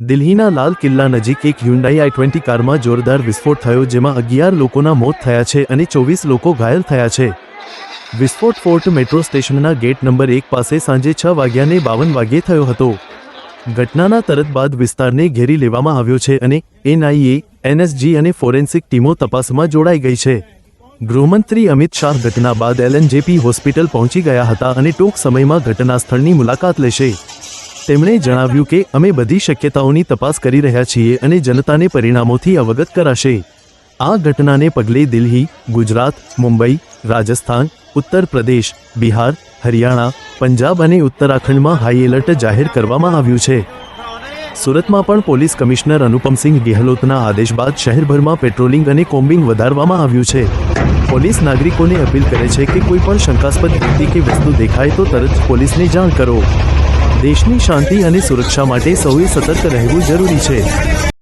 દિલ્હીના લાલ કિલ્લા નજીક એક હ્યુન્ડાઈ આઈ ટ્વેન્ટી કારમાં જોરદાર વિસ્ફોટ થયો જેમાં અગિયાર લોકોના મોત થયા છે અને ચોવીસ લોકો ઘાયલ થયા છે. વિસ્ફોટ ફોર્ટ મેટ્રો સ્ટેશનના ગેટ નંબર એક પાસે સાંજે છ વાગ્યાને બાવન વાગ્યે થયો હતો. ઘટનાના તરત બાદ વિસ્તારને ઘેરી લેવામાં આવ્યો છે અને એનઆઈએ, એનએસજી અને ફોરેન્સિક ટીમો તપાસમાં જોડાઈ ગઈ છે. ગૃહમંત્રી અમિત શાહ ઘટના બાદ એલએનજેપી હોસ્પિટલ પહોંચી ગયા હતા અને ટૂંક સમયમાં ઘટના સ્થળની મુલાકાત લેશે. તેમણે જણાવ્યું કે અમે બધી શક્યતાઓની તપાસ કરી રહ્યા છીએ અને જનતાને પરિણામોથી અવગત કરાશે. આ ઘટનાને પગલે દિલ્હી, ગુજરાત, મુંબઈ, રાજસ્થાન, ઉત્તર પ્રદેશ, બિહાર, હરિયાણા, પંજાબ અને ઉત્તરાખંડમાં હાઈ એલર્ટ જાહેર કરવામાં આવ્યું છે. સુરતમાં પણ પોલીસ કમિશનર અનુપમસિંહ ગેહલોતના આદેશ બાદ શહેરભરમાં પેટ્રોલિંગ અને કોમ્બિંગ વધારવામાં આવ્યું છે. પોલીસ નાગરિકોને અપીલ કરે છે કે કોઈ પણ શંકાસ્પદ વ્યક્તિ કે વસ્તુ દેખાય તો તરત પોલીસને જાણ કરો. દેશની શાંતિ અને સુરક્ષા માટે સૌએ સતર્ક રહેવું જરૂરી છે.